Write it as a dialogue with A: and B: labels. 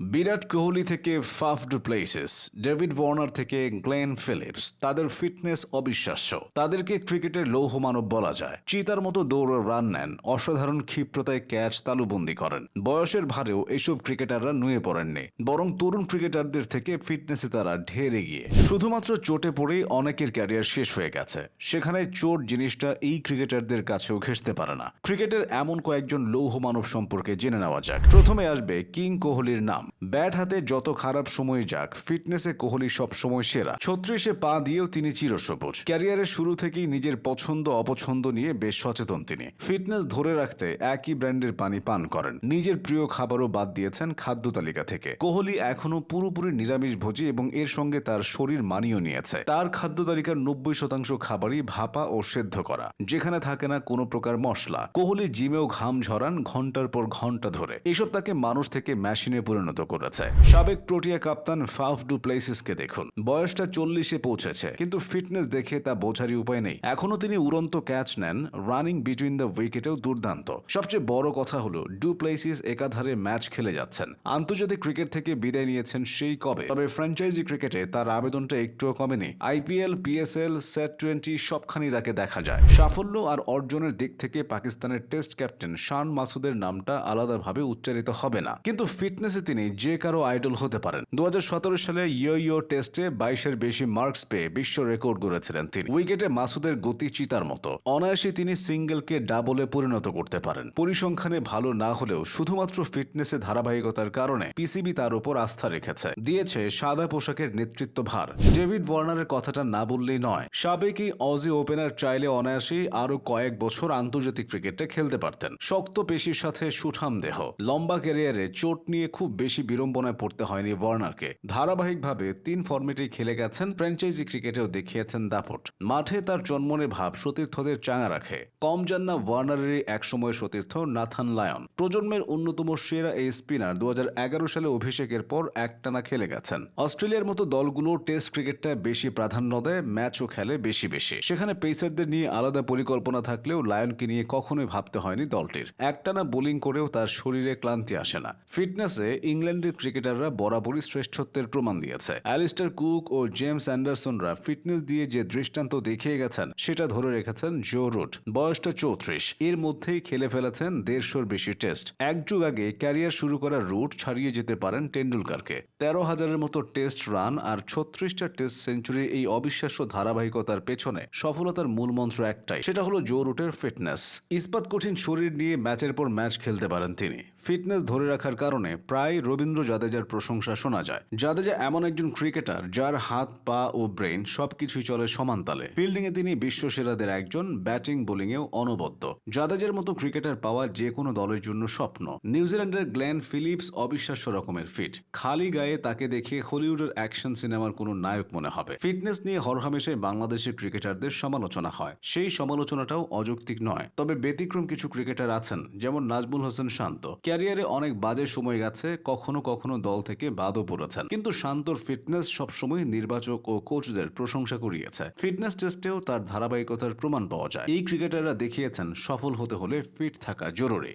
A: বিরাট কোহলি থেকে Faf du Plessis, David Warner থেকে Glenn Phillips, তাদের ফিটনেস অবিশ্বাস্য। তাদেরকে ক্রিকেটের লৌহ মানব বলা যায়। চিতার মতো দৌড় রান নেন, অসাধারণ ক্ষিপ্রতায় ক্যাচ তালুবন্দি করেন। বয়সের ভারেও এসব ক্রিকেটাররা নুয়ে পড়েননি, বরং তরুণ ক্রিকেটারদের থেকে ফিটনেসে তারা ঢের এগিয়ে। শুধুমাত্র চোটে পড়েই অনেকের ক্যারিয়ার শেষ হয়ে গেছে। সেখানে চোট জিনিসটা এই ক্রিকেটারদের কাছেও ঘেসতে পারে না। ক্রিকেটের এমন কয়েকজন লৌহ মানব সম্পর্কে জেনে নেওয়া যাক। প্রথমে আসবে কিং কোহলির নাম। ব্যাট হাতে যত খারাপ সময় যাক, ফিটনেসে কোহলি সব সময় সেরা। ছত্রিশে পা দিয়েও তিনি চিরসবুজ। ক্যারিয়ারের শুরু থেকেই নিজের পছন্দ, অপছন্দ নিয়ে বেশ সচেতন তিনি। ফিটনেস ধরে রাখতে একই ব্র্যান্ডের পানি পান করেন। নিজের প্রিয় খাবারও বাদ দিয়েছেন খাদ্য তালিকা থেকে। কোহলি এখনও পুরোপুরি নিরামিষ ভোজী এবং এর সঙ্গে তার শরীর মানিয়ে নিয়েছে। তার খাদ্য তালিকার নব্বই শতাংশ খাবারই ভাপা ও সেদ্ধ করা। যেখানে থাকে না কোনো প্রকার মশলা। কোহলি জিমেও ঘাম ঝরান ঘণ্টার পর ঘণ্টা ধরে। এসব তাকে মানুষ থেকে মেশিনে পরিণত করেছে। সাবেক প্রোটিয়া কাপ্তান ফাফ ডু প্লেসিসকে দেখুন। বয়সটা চল্লিশে পৌঁছেছে, কিন্তু ফিটনেস দেখে তা বোঝারই উপায় নেই। এখনও তিনি উড়ন্ত ক্যাচ নেন, রানিং বিটুইন দ্য উইকেটেও দুর্দান্ত। সবচেয়ে বড় কথা হলো ডু প্লেসিস একাধারে ম্যাচ খেলে যাচ্ছেন। আন্তর্জাতিক ক্রিকেট থেকে বিদায় নিয়েছেন সেই কবে। তবে ফ্র্যাঞ্চাইজি ক্রিকেটে তার আবেদনটা একটুও কমেনি। আইপিএল, পিএসএল, সেট টোয়েন্টি সবখানি তাকে দেখা যায়। সাফল্য আর অর্জনের দিক থেকে পাকিস্তানের টেস্ট ক্যাপ্টেন শান মাসুদের নামটা আলাদাভাবে উচ্চারিত হবে না। কিন্তু ফিটনেসে তিনি যে কারও আইডল হতে পারেন। দু হাজার সতেরো সালে ইয়ো ইয়ো টেস্টে বাইশের বেশি মার্কস পেয়ে বিশ্ব রেকর্ড গড়েছিলেন তিনি। উইকেটে মাসুদের গতি চিতার মতো। অনায়াসে তিনি সিঙ্গেলকে ডাবলে পরিণত করতে পারেন। পরিসংখ্যানে ভালো না হলেও শুধুমাত্র ফিটনেসে ধারাবাহিকতার কারণে পিসিবি তার উপর আস্থা রেখেছে। দিয়েছে সাদা পোশাকের নেতৃত্ব ভার ডেভিড ওয়ার্নারের কথাটা না বললেই নয়। সাবেক এই অজি ওপেনার চাইলে অনায়াসেই আরও কয়েক বছর আন্তর্জাতিক ক্রিকেটে খেলতে পারতেন। শক্ত পেশির সাথে সুঠাম দেহ। লম্বা ক্যারিয়ারে চোট নিয়ে খুব বেশি বিড়ম্বনায় পড়তে হয়নি ওয়ার্নারকে। ধারাবাহিকভাবে তিন ফর্মেটেই খেলে গেছেন ফ্র্যাঞ্চাইজি ক্রিকেটেও দেখিয়েছেন দাপট। মাঠে তার জন্মনে ভাব সতীর্থদের চাঙা রাখে। কম যান না ওয়ার্নারেরই একসময় সতীর্থ নাথান লায়ন। প্রজন্মের অন্যতম সেরা এই স্পিনার দু সালে অভিষেকের পর একটানা খেলে গেছেন। অস্ট্রেলিয়ার মতো দলগুলো টেস্ট ক্রিকেটটা বেশি প্রাধান্য দেয়, ম্যাচও খেলে বেশি বেশি। সেখানে পেসারদের নিয়ে আলাদা পরিকল্পনা থাকলেও লায়নকে নিয়ে কখনোই ভাবতে হয়নি দলটির। একটানা বোলিং করেও তার শরীরে ক্লান্তি আসে না। ফিটনেসে ইংল্যান্ডের ক্রিকেটাররা বরাবরই শ্রেষ্ঠত্বের প্রমাণ দিয়েছে। অ্যালিস্টার কুক ও জেমস অ্যান্ডারসনরা ফিটনেস দিয়ে যে দৃষ্টান্ত দেখিয়ে গেছেন, সেটা ধরে রেখেছেন জো রুট। বয়সটা চৌত্রিশ। এর মধ্যেই খেলে ফেলেছেন দেড়শোর বেশি টেস্ট। এক যুগ আগে ক্যারিয়ার শুরু করা রুট ছাড়িয়ে যেতে পারেন টেন্ডুলকারকে। তেরো হাজারের মতো টেস্ট রান আর ছত্রিশটা টেস্ট সেঞ্চুরির এই অবিশ্বাস্য ধারাবাহিকতার পেছনে সফলতার মূল মন্ত্র একটাই, সেটা হলো জো রুটের ফিটনেস। ইস্পাত কঠিন শরীর নিয়ে ম্যাচের পর ম্যাচ খেলতে পারেন তিনি। ফিটনেস ধরে রাখার কারণে প্রায় রবীন্দ্র জাদেজার প্রশংসা শোনা যায়। জাদেজা এমন একজন ক্রিকেটার যার হাত, পা ও ব্রেন সবকিছুই চলে সমান তালে। ফিল্ডিং এ তিনি বিশ্ব সেরাদের একজন, ব্যাটিং বোলিং এও অনবদ্য। জাদেজার মতো ক্রিকেটার পাওয়া যে কোনো দলের জন্য স্বপ্ন। নিউজিল্যান্ডের গ্ল্যান ফিলিপস অবিশ্বাস্য রকমের ফিট। খালি গায়ে তাকে দেখে হলিউডের অ্যাকশন সিনেমার কোনো নায়ক মনে হবে। ফিটনেস নিয়ে হরহামেশে বাংলাদেশের ক্রিকেটারদের সমালোচনা হয়। সেই সমালোচনাটাও অযৌক্তিক নয়। তবে ব্যতিক্রম কিছু ক্রিকেটার আছেন, যেমন নাজমুল হোসেন শান্ত। ক্যারিয়ারে অনেক বাজে সময় গেছে কখনো কখনো দল থেকে বাদও পড়েছেন। কিন্তু শান্তর ফিটনেস সবসময় নির্বাচক ও কোচদের প্রশংসা করিয়েছে ফিটনেস টেস্টেও তার ধারাবাহিকতার প্রমাণ পাওয়া যায়। এই ক্রিকেটাররা দেখিয়েছেন, সফল হতে হলে ফিট থাকা জরুরি।